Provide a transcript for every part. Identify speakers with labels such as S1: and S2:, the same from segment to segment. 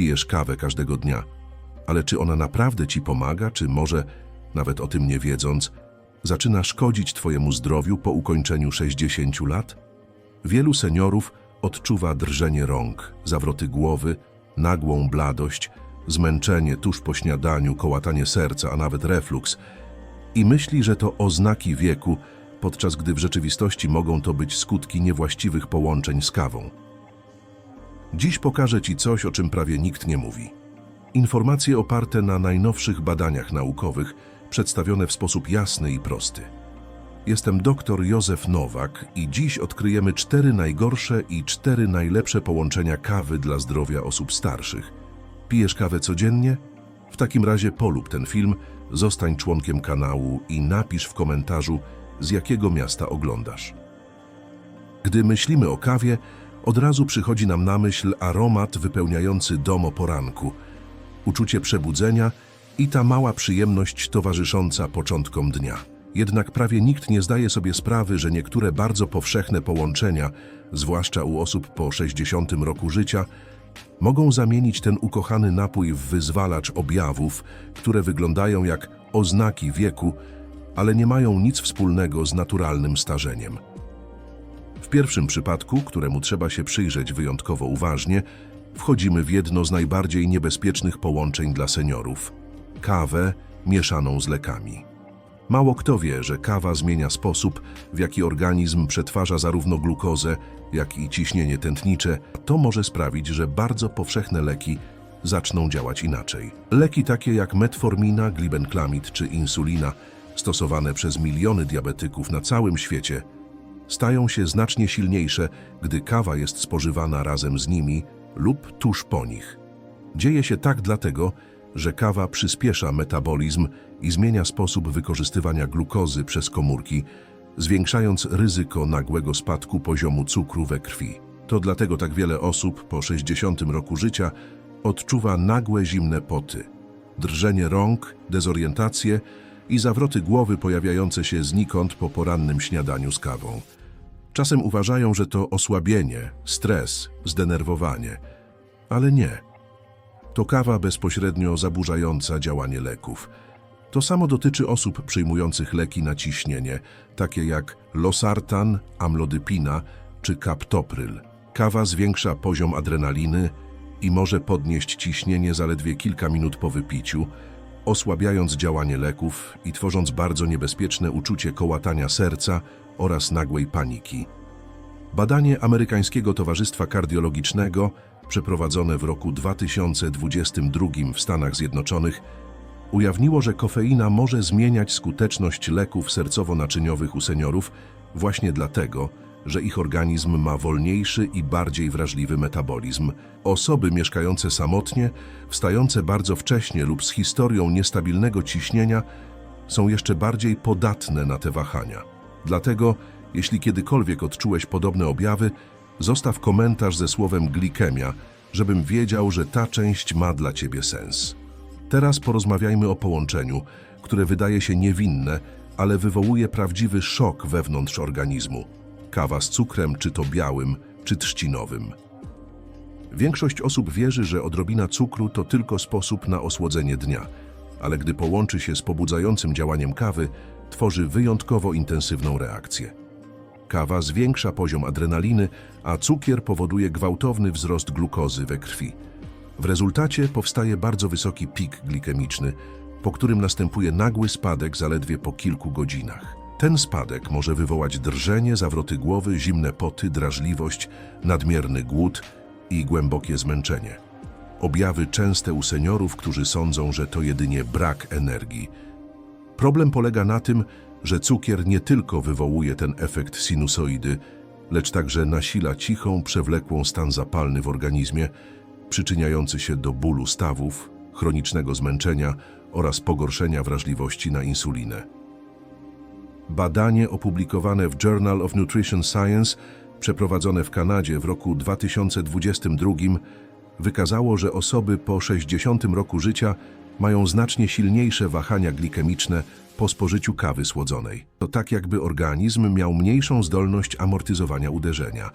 S1: pijesz kawę każdego dnia. Ale czy ona naprawdę ci pomaga, czy może, nawet o tym nie wiedząc, zaczyna szkodzić twojemu zdrowiu po ukończeniu 60 lat? Wielu seniorów odczuwa drżenie rąk, zawroty głowy, nagłą bladość, zmęczenie tuż po śniadaniu, kołatanie serca, a nawet refluks i myśli, że to oznaki wieku, podczas gdy w rzeczywistości mogą to być skutki niewłaściwych połączeń z kawą. Dziś pokażę Ci coś, o czym prawie nikt nie mówi. Informacje oparte na najnowszych badaniach naukowych, przedstawione w sposób jasny i prosty. Jestem dr Józef Nowak i dziś odkryjemy cztery najgorsze i cztery najlepsze połączenia kawy dla zdrowia osób starszych. Pijesz kawę codziennie? W takim razie polub ten film, zostań członkiem kanału i napisz w komentarzu, z jakiego miasta oglądasz. Gdy myślimy o kawie, od razu przychodzi nam na myśl aromat wypełniający dom o poranku, uczucie przebudzenia i ta mała przyjemność towarzysząca początkom dnia. Jednak prawie nikt nie zdaje sobie sprawy, że niektóre bardzo powszechne połączenia, zwłaszcza u osób po 60 roku życia, mogą zamienić ten ukochany napój w wyzwalacz objawów, które wyglądają jak oznaki wieku, ale nie mają nic wspólnego z naturalnym starzeniem. Pierwszym przypadku, któremu trzeba się przyjrzeć wyjątkowo uważnie, wchodzimy w jedno z najbardziej niebezpiecznych połączeń dla seniorów kawę mieszaną z lekami. Mało kto wie, że kawa zmienia sposób, w jaki organizm przetwarza zarówno glukozę, jak i ciśnienie tętnicze. To może sprawić, że bardzo powszechne leki zaczną działać inaczej. Leki takie jak metformina, glibenclamid czy insulina, stosowane przez miliony diabetyków na całym świecie, stają się znacznie silniejsze, gdy kawa jest spożywana razem z nimi lub tuż po nich. Dzieje się tak dlatego, że kawa przyspiesza metabolizm i zmienia sposób wykorzystywania glukozy przez komórki, zwiększając ryzyko nagłego spadku poziomu cukru we krwi. To dlatego tak wiele osób po 60 roku życia odczuwa nagłe zimne poty, drżenie rąk, dezorientację i zawroty głowy pojawiające się znikąd po porannym śniadaniu z kawą. Czasem uważają, że to osłabienie, stres, zdenerwowanie, ale nie. To kawa bezpośrednio zaburzająca działanie leków. To samo dotyczy osób przyjmujących leki na ciśnienie, takie jak losartan, amlodypina czy kaptopryl. Kawa zwiększa poziom adrenaliny i może podnieść ciśnienie zaledwie kilka minut po wypiciu, osłabiając działanie leków i tworząc bardzo niebezpieczne uczucie kołatania serca oraz nagłej paniki. Badanie Amerykańskiego Towarzystwa Kardiologicznego, przeprowadzone w roku 2022 w Stanach Zjednoczonych, ujawniło, że kofeina może zmieniać skuteczność leków sercowo-naczyniowych u seniorów właśnie dlatego, że ich organizm ma wolniejszy i bardziej wrażliwy metabolizm. Osoby mieszkające samotnie, wstające bardzo wcześnie lub z historią niestabilnego ciśnienia są jeszcze bardziej podatne na te wahania. Dlatego, jeśli kiedykolwiek odczułeś podobne objawy, zostaw komentarz ze słowem glikemia, żebym wiedział, że ta część ma dla Ciebie sens. Teraz porozmawiajmy o połączeniu, które wydaje się niewinne, ale wywołuje prawdziwy szok wewnątrz organizmu. Kawa z cukrem, czy to białym, czy trzcinowym. Większość osób wierzy, że odrobina cukru to tylko sposób na osłodzenie dnia, ale gdy połączy się z pobudzającym działaniem kawy, tworzy wyjątkowo intensywną reakcję. Kawa zwiększa poziom adrenaliny, a cukier powoduje gwałtowny wzrost glukozy we krwi. W rezultacie powstaje bardzo wysoki pik glikemiczny, po którym następuje nagły spadek zaledwie po kilku godzinach. Ten spadek może wywołać drżenie, zawroty głowy, zimne poty, drażliwość, nadmierny głód i głębokie zmęczenie. Objawy częste u seniorów, którzy sądzą, że to jedynie brak energii. Problem polega na tym, że cukier nie tylko wywołuje ten efekt sinusoidy, lecz także nasila cichą, przewlekłą stan zapalny w organizmie, przyczyniający się do bólu stawów, chronicznego zmęczenia oraz pogorszenia wrażliwości na insulinę. Badanie opublikowane w Journal of Nutrition Science, przeprowadzone w Kanadzie w roku 2022, wykazało, że osoby po 60 roku życia mają znacznie silniejsze wahania glikemiczne po spożyciu kawy słodzonej. To tak jakby organizm miał mniejszą zdolność amortyzowania uderzenia.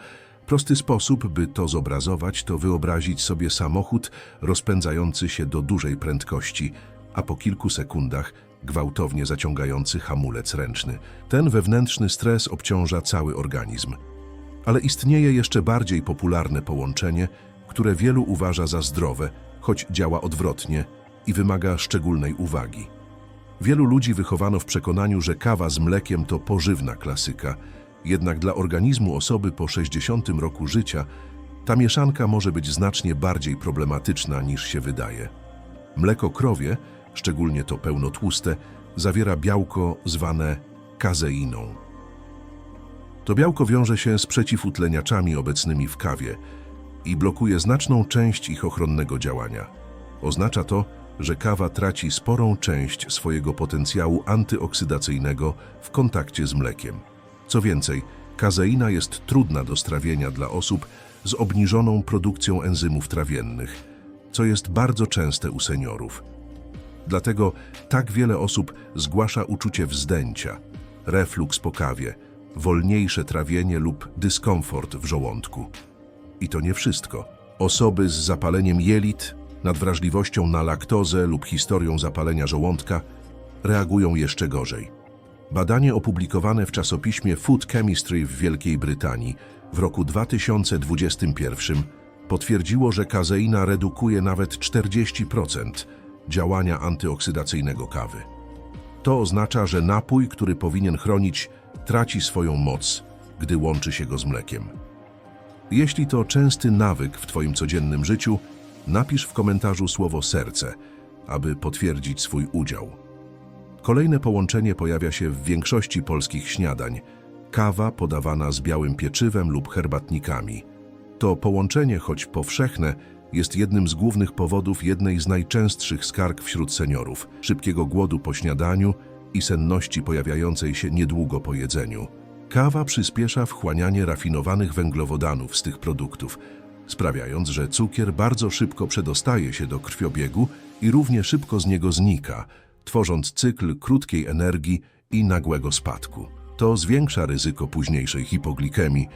S1: Prosty sposób, by to zobrazować, to wyobrazić sobie samochód rozpędzający się do dużej prędkości, a po kilku sekundach gwałtownie zaciągający hamulec ręczny. Ten wewnętrzny stres obciąża cały organizm. Ale istnieje jeszcze bardziej popularne połączenie, które wielu uważa za zdrowe, choć działa odwrotnie i wymaga szczególnej uwagi. Wielu ludzi wychowano w przekonaniu, że kawa z mlekiem to pożywna klasyka, jednak dla organizmu osoby po 60 roku życia ta mieszanka może być znacznie bardziej problematyczna niż się wydaje. Mleko krowie, szczególnie to pełnotłuste, zawiera białko zwane kazeiną. To białko wiąże się z przeciwutleniaczami obecnymi w kawie i blokuje znaczną część ich ochronnego działania. Oznacza to, że kawa traci sporą część swojego potencjału antyoksydacyjnego w kontakcie z mlekiem. Co więcej, kazeina jest trudna do strawienia dla osób z obniżoną produkcją enzymów trawiennych, co jest bardzo częste u seniorów. Dlatego tak wiele osób zgłasza uczucie wzdęcia, refluks po kawie, wolniejsze trawienie lub dyskomfort w żołądku. I to nie wszystko. Osoby z zapaleniem jelit, nadwrażliwością na laktozę lub historią zapalenia żołądka reagują jeszcze gorzej. Badanie opublikowane w czasopiśmie Food Chemistry w Wielkiej Brytanii w roku 2021 potwierdziło, że kazeina redukuje nawet 40% działania antyoksydacyjnego kawy. To oznacza, że napój, który powinien chronić, traci swoją moc, gdy łączy się go z mlekiem. Jeśli to częsty nawyk w Twoim codziennym życiu, napisz w komentarzu słowo serce, aby potwierdzić swój udział. Kolejne połączenie pojawia się w większości polskich śniadań. Kawa podawana z białym pieczywem lub herbatnikami. To połączenie, choć powszechne, jest jednym z głównych powodów jednej z najczęstszych skarg wśród seniorów szybkiego głodu po śniadaniu i senności pojawiającej się niedługo po jedzeniu. Kawa przyspiesza wchłanianie rafinowanych węglowodanów z tych produktów, sprawiając, że cukier bardzo szybko przedostaje się do krwiobiegu i równie szybko z niego znika, tworząc cykl krótkiej energii i nagłego spadku. To zwiększa ryzyko późniejszej hipoglikemii,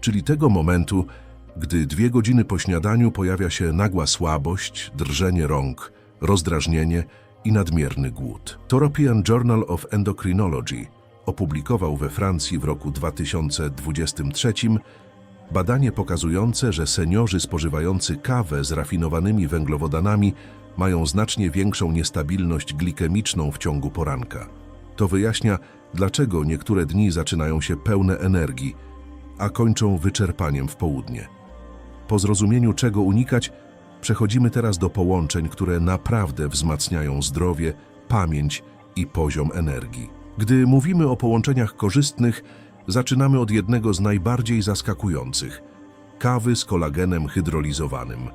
S1: czyli tego momentu, gdy dwie godziny po śniadaniu pojawia się nagła słabość, drżenie rąk, rozdrażnienie i nadmierny głód. European Journal of Endocrinology opublikował we Francji w roku 2023 badanie pokazujące, że seniorzy spożywający kawę z rafinowanymi węglowodanami mają znacznie większą niestabilność glikemiczną w ciągu poranka. To wyjaśnia, dlaczego niektóre dni zaczynają się pełne energii, a kończą wyczerpaniem w południe. Po zrozumieniu, czego unikać, przechodzimy teraz do połączeń, które naprawdę wzmacniają zdrowie, pamięć i poziom energii. Gdy mówimy o połączeniach korzystnych, zaczynamy od jednego z najbardziej zaskakujących kawy z kolagenem hydrolizowanym.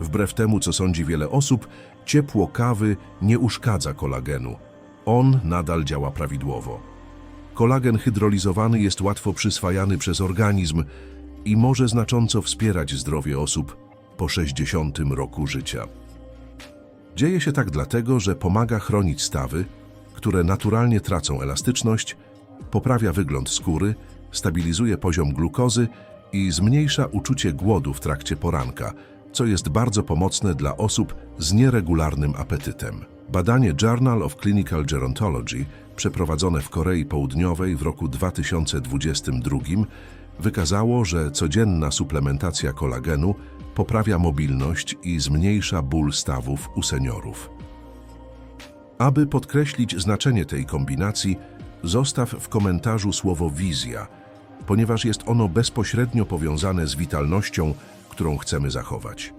S1: Wbrew temu, co sądzi wiele osób, ciepło kawy nie uszkadza kolagenu. On nadal działa prawidłowo. Kolagen hydrolizowany jest łatwo przyswajany przez organizm i może znacząco wspierać zdrowie osób po 60 roku życia. Dzieje się tak dlatego, że pomaga chronić stawy, które naturalnie tracą elastyczność, poprawia wygląd skóry, stabilizuje poziom glukozy i zmniejsza uczucie głodu w trakcie poranka, co jest bardzo pomocne dla osób z nieregularnym apetytem. Badanie Journal of Clinical Gerontology, przeprowadzone w Korei Południowej w roku 2022, wykazało, że codzienna suplementacja kolagenu poprawia mobilność i zmniejsza ból stawów u seniorów. Aby podkreślić znaczenie tej kombinacji, zostaw w komentarzu słowo wizja, ponieważ jest ono bezpośrednio powiązane z witalnością, którą chcemy zachować.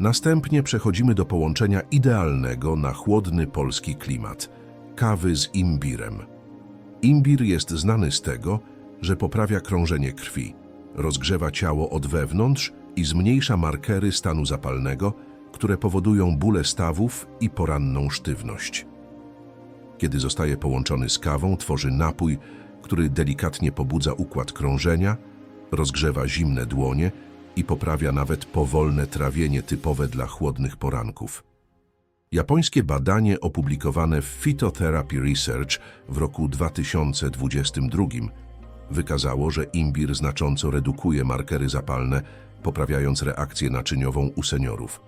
S1: Następnie przechodzimy do połączenia idealnego na chłodny polski klimat kawy z imbirem. Imbir jest znany z tego, że poprawia krążenie krwi, rozgrzewa ciało od wewnątrz i zmniejsza markery stanu zapalnego, które powodują bóle stawów i poranną sztywność. Kiedy zostaje połączony z kawą, tworzy napój, który delikatnie pobudza układ krążenia, rozgrzewa zimne dłonie i poprawia nawet powolne trawienie typowe dla chłodnych poranków. Japońskie badanie opublikowane w Phytotherapy Research w roku 2022 wykazało, że imbir znacząco redukuje markery zapalne, poprawiając reakcję naczyniową u seniorów.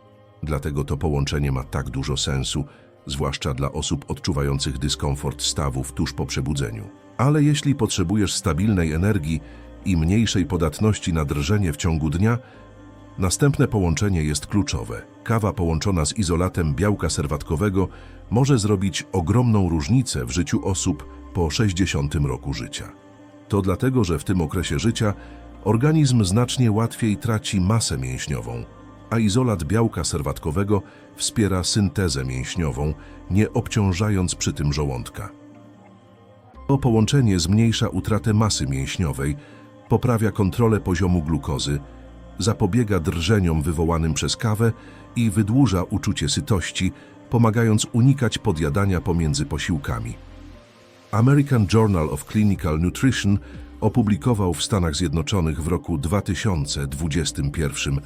S1: Dlatego to połączenie ma tak dużo sensu, zwłaszcza dla osób odczuwających dyskomfort stawów tuż po przebudzeniu. Ale jeśli potrzebujesz stabilnej energii i mniejszej podatności na drżenie w ciągu dnia, następne połączenie jest kluczowe. Kawa połączona z izolatem białka serwatkowego może zrobić ogromną różnicę w życiu osób po 60 roku życia. To dlatego, że w tym okresie życia organizm znacznie łatwiej traci masę mięśniową, a izolat białka serwatkowego wspiera syntezę mięśniową, nie obciążając przy tym żołądka. To połączenie zmniejsza utratę masy mięśniowej, poprawia kontrolę poziomu glukozy, zapobiega drżeniom wywołanym przez kawę i wydłuża uczucie sytości, pomagając unikać podjadania pomiędzy posiłkami. American Journal of Clinical Nutrition opublikował w Stanach Zjednoczonych w roku 2021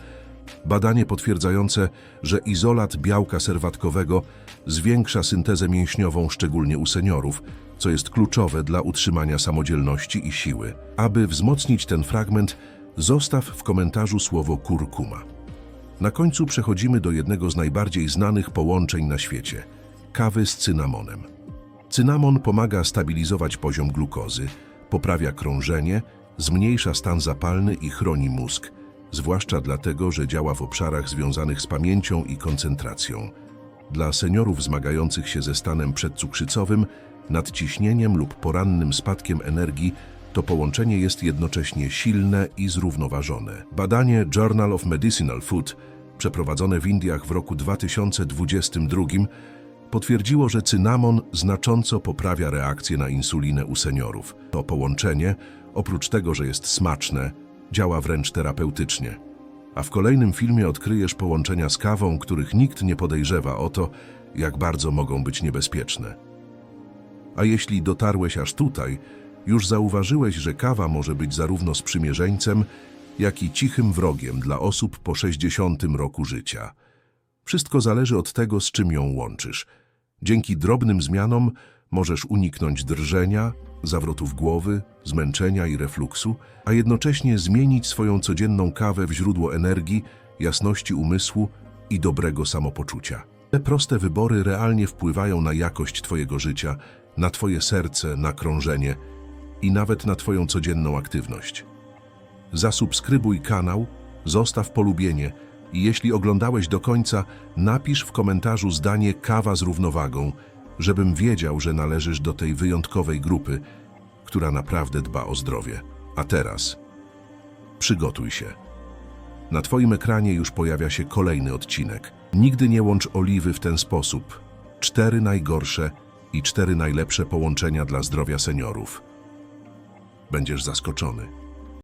S1: badanie potwierdzające, że izolat białka serwatkowego zwiększa syntezę mięśniową szczególnie u seniorów, co jest kluczowe dla utrzymania samodzielności i siły. Aby wzmocnić ten fragment, zostaw w komentarzu słowo kurkuma. Na końcu przechodzimy do jednego z najbardziej znanych połączeń na świecie kawy z cynamonem. Cynamon pomaga stabilizować poziom glukozy, poprawia krążenie, zmniejsza stan zapalny i chroni mózg, zwłaszcza dlatego, że działa w obszarach związanych z pamięcią i koncentracją. Dla seniorów zmagających się ze stanem przedcukrzycowym, nadciśnieniem lub porannym spadkiem energii, to połączenie jest jednocześnie silne i zrównoważone. Badanie Journal of Medicinal Food, przeprowadzone w Indiach w roku 2022, potwierdziło, że cynamon znacząco poprawia reakcję na insulinę u seniorów. To połączenie, oprócz tego, że jest smaczne, działa wręcz terapeutycznie. A w kolejnym filmie odkryjesz połączenia z kawą, których nikt nie podejrzewa o to, jak bardzo mogą być niebezpieczne. A jeśli dotarłeś aż tutaj, już zauważyłeś, że kawa może być zarówno sprzymierzeńcem, jak i cichym wrogiem dla osób po 60 roku życia. Wszystko zależy od tego, z czym ją łączysz. Dzięki drobnym zmianom możesz uniknąć drżenia, zawrotów głowy, zmęczenia i refluksu, a jednocześnie zmienić swoją codzienną kawę w źródło energii, jasności umysłu i dobrego samopoczucia. Te proste wybory realnie wpływają na jakość Twojego życia, na Twoje serce, na krążenie i nawet na Twoją codzienną aktywność. Zasubskrybuj kanał, zostaw polubienie i jeśli oglądałeś do końca, napisz w komentarzu zdanie kawa z równowagą, żebym wiedział, że należysz do tej wyjątkowej grupy, która naprawdę dba o zdrowie. A teraz przygotuj się. Na Twoim ekranie już pojawia się kolejny odcinek. Nigdy nie łącz oliwy w ten sposób. Cztery najgorsze i cztery najlepsze połączenia dla zdrowia seniorów. Będziesz zaskoczony.